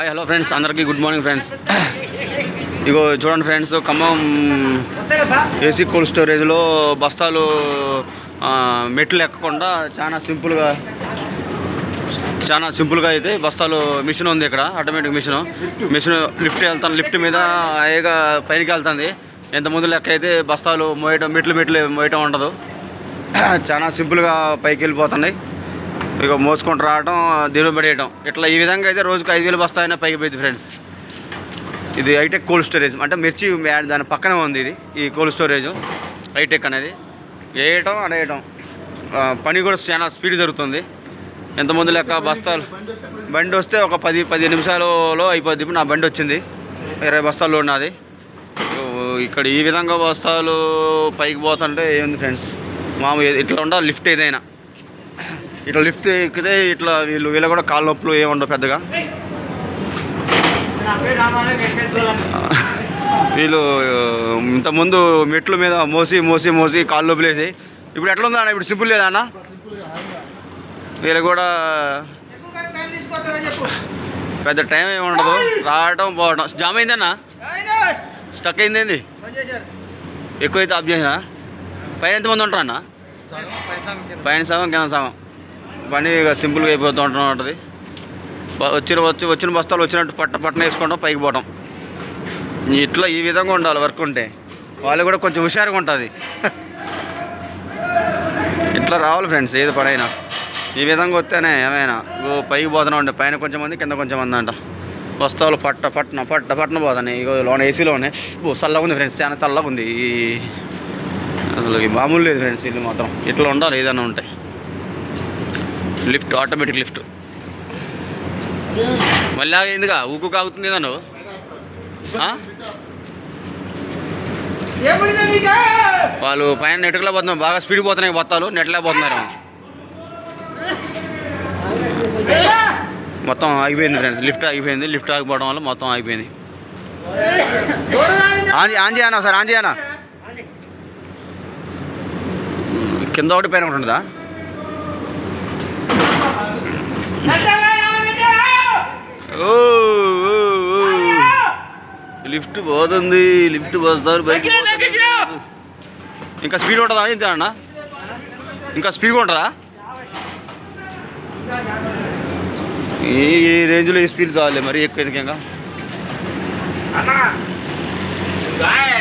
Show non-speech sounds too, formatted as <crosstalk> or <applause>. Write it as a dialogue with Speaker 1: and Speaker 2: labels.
Speaker 1: Hi hello friends అందరికీ good morning friends ఇగో చూడండి ఫ్రెండ్స్ ఖమ్మం ఏసీ కోల్డ్ స్టోరేజ్లో బస్తాలు మెట్లు ఎక్కకుండా చాలా సింపుల్గా చాలా సింపుల్గా అయితే బస్తాలు మిషన్ ఉంది ఇక్కడ ఆటోమేటిక్ మిషన్ మిషన్ లిఫ్ట్ వెళ్తాను లిఫ్ట్ మీద హాయిగా పైకి వెళ్తుంది. ఎంత ముందు లెక్క అయితే బస్తాలు మోయటం మెట్లు మెట్లు మోయటం ఉండదు. చాలా సింపుల్గా పైకి వెళ్ళిపోతున్నాయి. ఇక మోసుకుంటూ రావడం దీని పడేయడం ఇట్లా ఈ విధంగా అయితే రోజుకు ఐదు వేలు బస్తాయినా పైకి పోయింది ఫ్రెండ్స్. ఇది హైటెక్ కోల్డ్ స్టోరేజ్. అంటే మిర్చి దాని పక్కనే ఉంది ఇది ఈ కోల్డ్ స్టోరేజ్. హైటెక్ అనేది. వేయటం అడేయటం పని కూడా చాలా స్పీడ్ జరుగుతుంది. ఎంతమంది లెక్క బస్తాలు బండి వస్తే ఒక పది పది నిమిషాలలో అయిపోద్ది. ఇప్పుడు నా బండి వచ్చింది. ఇరవై బస్తాల్లో ఉన్నది ఇక్కడ ఈ విధంగా బస్తాలు పైకి పోతుంటే ఏముంది ఫ్రెండ్స్? మామూలు ఇట్లా ఉండాలి లిఫ్ట్ ఏదైనా. ఇట్లా లిఫ్ట్ ఎక్కితే ఇట్లా వీళ్ళు వీళ్ళ కూడా కాళ్ళ నొప్పులు ఏముండవు పెద్దగా. వీళ్ళు ఇంతకుముందు మెట్ల మీద మోసి మోసి మోసి కాళ్ళు నొప్పులేసి ఇప్పుడు ఎట్లా ఉందా అన్న ఇప్పుడు సింపుల్ లేదా అన్న? వీళ్ళు కూడా పెద్ద టైం ఏమి ఉండదు. రావటం పోవడం జామ్ అయిందన్నా? స్టక్ అయిందేంది ఎక్కువైతే ఆఫ్ చేసినా? పైన ఎంతమంది ఉంటారన్నా? పైన సగం కింద సగం. పని ఇక సింపుల్గా అయిపోతూ ఉంటూ ఉంటుంది. వచ్చిన వచ్చి వచ్చిన బస్తాలు వచ్చినట్టు పట్ట పట్టణ వేసుకోవడం పైకి పోవడం. ఇట్లా ఈ విధంగా ఉండాలి వర్క్ ఉంటే. వాళ్ళు కూడా కొంచెం హుషారుగా ఉంటుంది. <laughs> ఇట్లా రావాలి ఫ్రెండ్స్ ఏది పడైనా ఈ విధంగా వస్తేనే ఏమైనా. ఇగో పైకి పోతున్నా ఉండే. పైన కొంచెం మంది కింద కొంచెం మంది అంట. బస్తాలు పట్ట పట్టణ పట్ట పట్టణ పోతున్నాయి. ఇగో లోన ఏసీలోనే ఓ చల్లగా ఉంది ఫ్రెండ్స్ చాలా చల్లగా ఉంది. ఈ అసలు మామూలు లేదు ఫ్రెండ్స్ ఇల్లు మాత్రం. ఇట్లా ఉండాలి ఏదైనా ఉంటాయి లిఫ్ట్ ఆటోమేటిక్ లిఫ్ట్. మళ్ళీ ఆగిందిగా ఊకు కాగుతుంది కదా నువ్వు. ఆ? వాళ్ళు పైన నెట్లా పోతున్నారు బాగా స్పీడ్ పోతున్నాయి బత్తాలు నెట్లే పోతున్నారు. మొత్తం ఆగిపోయింది ఫ్రెండ్స్ లిఫ్ట్ ఆగిపోయింది లిఫ్ట్ ఆగిపోవడం వల్ల మొత్తం ఆగిపోయింది. ఆన్ ఆన్ చేయనా సార్ ఆన్ చేయనా కింద ఒకటి పైన ఒకటి ఉంటుందా? ఓ. లిఫ్ట్ పోతుంది లిఫ్ట్ పోస్తారు బైక్ ఇంకా స్పీడ్ ఉంటుందా? ఇంతే అన్న ఇంకా స్పీడ్ ఉంటుందా? ఈ ఈ రేంజ్లో ఈ స్పీడ్ చాలే మరి ఎక్కువ ఎందుకు ఇంకా